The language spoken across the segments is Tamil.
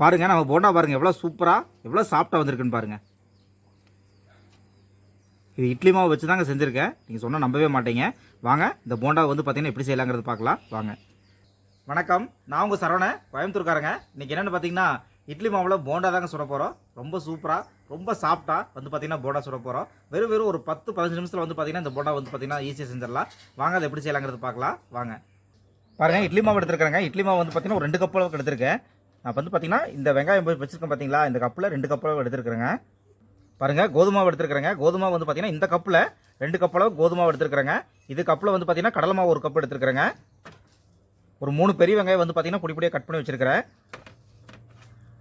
பாருங்கள் நம்ம போண்டா பாருங்கள் எவ்வளோ சூப்பராக எவ்வளோ சாஃப்டாக வந்திருக்குன்னு பாருங்கள் இது இட்லி மாவு வச்சு தாங்க செஞ்சுருக்கேன். நீங்கள் சொன்னால் நம்பவே மாட்டீங்க. வாங்க இந்த போண்டா வந்து பார்த்தீங்கன்னா எப்படி செய்யலாங்கிறது பார்க்கலாம். வாங்க. வணக்கம் நான் உங்கள் சரவணன் கோயம்புத்தூர்காரங்க. இன்றைக்கி என்னென்னு பார்த்தீங்கன்னா இட்லி மாவில் போண்டா தாங்க சுட போகிறோம் ரொம்ப சூப்பராக ரொம்ப சாஃப்டாக வந்து பார்த்தீங்கன்னா போண்டா சுட போகிறோம் வெறும் வெறும் ஒரு பத்து பதினஞ்சு நிமிஷத்தில் வந்து பார்த்தீங்கன்னா இந்த போண்டா வந்து பார்த்தீங்கன்னா ஈஸியாக செஞ்சிடலாம். வாங்க அதை எப்படி செய்யலாங்கிறது பார்க்கலாம். வாங்க. பாருங்கள் இட்லி மாவு எடுத்துருக்காங்க இட்லி மாவு வந்து பார்த்திங்கன்னா ஒரு ரெண்டு கப் அளவுக்கு எடுத்திருக்கேன். நான் வந்து பார்த்தீங்கன்னா இந்த வெங்காயம் போய் வச்சுருக்கேன் பார்த்தீங்களா இந்த கப்பில் ரெண்டு கப் எடுத்துருக்குறேங்க. பாருங்கள் கோதுமாவை எடுத்துருக்குறேங்க. கோதுமை வந்து பார்த்தீங்கன்னா இந்த கப்பில் ரெண்டு கப்பளவு கோதுமாவை எடுத்துருக்குறேங்க. இது கப்பில் வந்து பார்த்தீங்கன்னா கடலை மாவு ஒரு கப் எடுத்துருக்குறேங்க. ஒரு மூணு பெரிய வெங்காயம் வந்து பார்த்தீங்கன்னா பொடி கட் பண்ணி வச்சுருக்கிறேன்.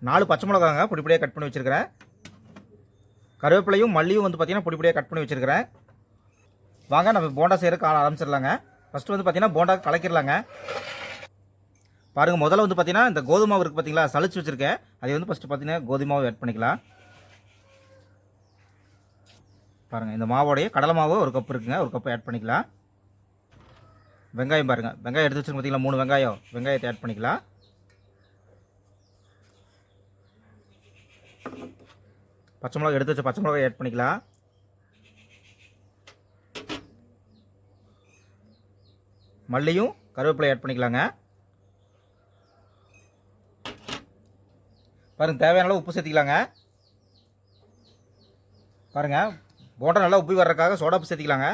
நாலு பச்சை மிளகாங்க பொடி கட் பண்ணி வச்சுருக்கிறேன். கருவேப்பிலையும் மல்லியும் வந்து பார்த்தீங்கன்னா பிடிப்படியாக கட் பண்ணி வச்சுருக்கிறேன். வாங்க நம்ம போண்டா செய்யறதுக்கு ஆரம்பிச்சிடலாங்க. ஃபஸ்ட்டு வந்து பார்த்தீங்கன்னா போண்டா கலக்கிடலாங்க. பாருங்கள் முதல்ல வந்து பார்த்தீங்கன்னா இந்த கோதுமை மாவு இருக்குது பார்த்தீங்களா சளிச்சு வச்சுருக்கேன். அதை வந்து ஃபஸ்ட்டு பார்த்தீங்கன்னா கோதுமை மாவு ஆட் பண்ணிக்கலாம். பாருங்கள் இந்த மாவோடைய கடலை மாவு ஒரு கப் இருக்குங்க. ஒரு கப் ஆட் பண்ணிக்கலாம். வெங்காயம் பாருங்கள் வெங்காயம் எடுத்து வச்சுருங்க பார்த்தீங்களா மூணு வெங்காயம். வெங்காயத்தை ஆட் பண்ணிக்கலாம். பச்சை மிளகா எடுத்து வச்ச பச்சை மிளகாய் ஆட் பண்ணிக்கலாம். மல்லியும் கருவேப்பிலை ஆட் பண்ணிக்கலாங்க. பாருங்கள் தேவையான அளவு உப்பு சேர்த்திக்கலாங்க. பாருங்க போண்டா நல்லா உப்பி வர்றதுக்காக சோடா உப்பு சேர்த்திக்கலாங்க.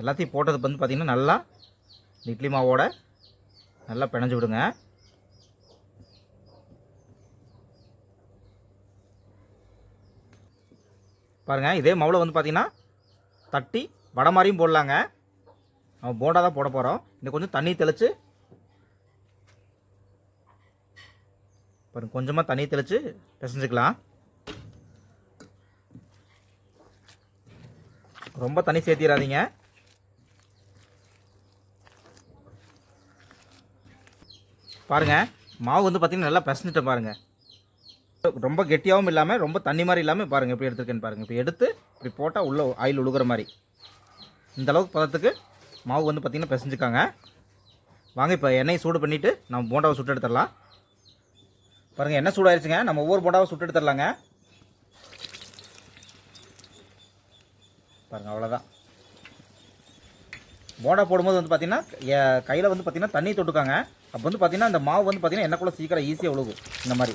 எல்லாத்தையும் போட்டது வந்து பார்த்திங்கன்னா நல்லா இட்லி மாவோட நல்லா பிணைஞ்சு விடுங்க. பாருங்கள் இதே மாவில் வந்து பார்த்திங்கன்னா தட்டி வடை மாதிரியும் போடலாங்க. நம்ம போண்டா தான் போட போகிறோம் இன்னும் கொஞ்சம் தண்ணி தெளித்து பாருங்க கொஞ்சமாக தண்ணி தெளித்து பிசைஞ்சிக்கலாம். ரொம்ப தண்ணி சேர்த்திடாதீங்க பாருங்க மாவு வந்து பார்த்தீங்கன்னா நல்லா பிசைஞ்சிட்டேன் பாருங்கள் ரொம்ப கெட்டியாகவும் இல்லாமல் ரொம்ப தண்ணி மாதிரி இல்லாமல் பாருங்கள் எப்படி எடுத்துருக்கேன்னு பாருங்கள் இப்போ எடுத்து இப்படி போட்டால் உள்ளே ஆயில் உழுகுற மாதிரி. இந்த அளவுக்கு பதத்துக்கு மாவு வந்து பார்த்திங்கன்னா பிசைஞ்சுக்காங்க. வாங்க இப்போ எண்ணெய் சூடு பண்ணிவிட்டு நம்ம போண்டாவை சுட்டு எடுத்துடலாம். பாருங்கள் என்ன சூடாயிருச்சுங்க? நம்ம ஒவ்வொரு போண்டாவை சுட்டு எடுத்துடலாங்க. பாருங்கள் அவ்வளோதான் போண்டா போடும்போது வந்து பார்த்தீங்கன்னா கையில் வந்து பார்த்தீங்கன்னா தண்ணி தொட்டுக்காங்க. அப்போ வந்து பார்த்தீங்கன்னா இந்த மாவு வந்து பார்த்தீங்கன்னா எண்ணெய்க்குள்ள சீக்கிரம் ஈஸியாக ஒழுகும் இந்த மாதிரி.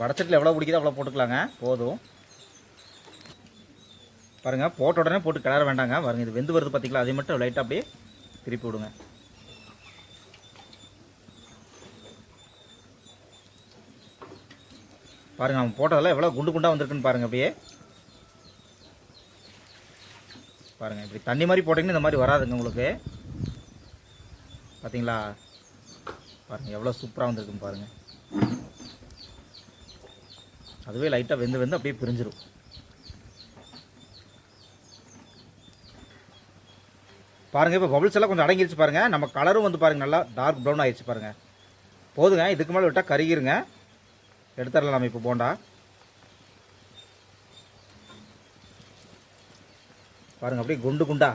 வடச்சட்டில் எவ்வளோ பிடிக்குதோ அவ்வளோ போட்டுக்கலாங்க. போதும். பாருங்கள் போட்ட உடனே போட்டு கிளற வேண்டாங்க. பாருங்கள் இது வெந்து வருது பார்த்தீங்களா அதே மட்டும் லைட்டாக அப்படியே திருப்பி விடுங்க. பாருங்க அவன் போட்டதெல்லாம் எவ்வளோ குண்டு குண்டாக வந்திருக்குன்னு பாருங்க அப்படியே. பாருங்க இப்படி தண்ணி மாதிரி போட்டிங்கன்னா இந்த மாதிரி வராதுங்க உங்களுக்கு. பார்த்தீங்களா பாருங்க எவ்வளோ சூப்பராக வந்திருக்குன்னு பாருங்க. அதுவே லைட்டாக வெந்து வெந்து அப்படியே பிரிஞ்சிடும் பாருங்கள் இப்போ பபுள்ஸ் எல்லாம் கொஞ்சம் அடங்கிருச்சு பாருங்கள் நம்ம கலரும் வந்து பாருங்கள் நல்லா டார்க் ப்ரௌன் ஆயிடுச்சு பாருங்கள் போதுங்க இதுக்கு மேலே விட்டால் கருகிருங்க. எடுத்துடலாம் நம்ம இப்போ போண்டா. பாருங்கள் அப்படியே குண்டு குண்டா.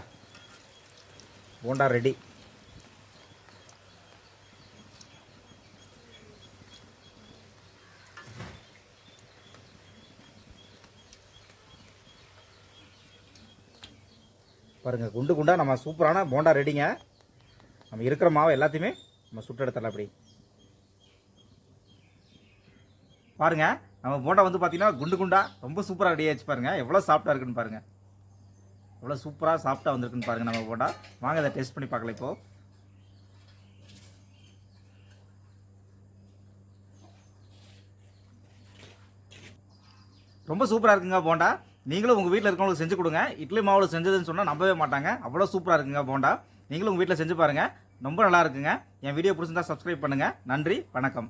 போண்டா ரெடி பாருங்கள் குண்டு குண்டா நம்ம சூப்பரான போண்டா ரெடிங்க நம்ம இருக்கிற மாவு எல்லாத்தையுமே நம்ம சுட்டு அப்படி. பாருங்க நம்ம போண்டா வந்து பார்த்தீங்கன்னா குண்டு குண்டா ரொம்ப சூப்பராக ரெடி ஆச்சு பாருங்கள் எவ்வளோ சாஃப்டாக இருக்குன்னு பாருங்கள் எவ்வளோ சூப்பராக சாஃப்டாக வந்திருக்குன்னு பாருங்க நம்ம போண்டா. வாங்க அதை டேஸ்ட் பண்ணி பார்க்கலாம் இப்போ. ரொம்ப சூப்பராக இருக்குங்க போண்டா. நீங்களும் உங்கள் வீட்டில் இருக்கவங்களுக்கு செஞ்சு கொடுங்க. இட்லி மாவில் செஞ்சதுன்னு சொன்னால் நம்பவே மாட்டாங்க. அவ்வளோ சூப்பராக இருக்குங்க போண்டா. நீங்களும் உங்கள் வீட்டில் செஞ்சு பாருங்கள் ரொம்ப நல்லா இருக்குங்க. என் வீடியோ பிடிச்சிருந்தா சப்ஸ்கிரைப் பண்ணுங்கள் நன்றி வணக்கம்.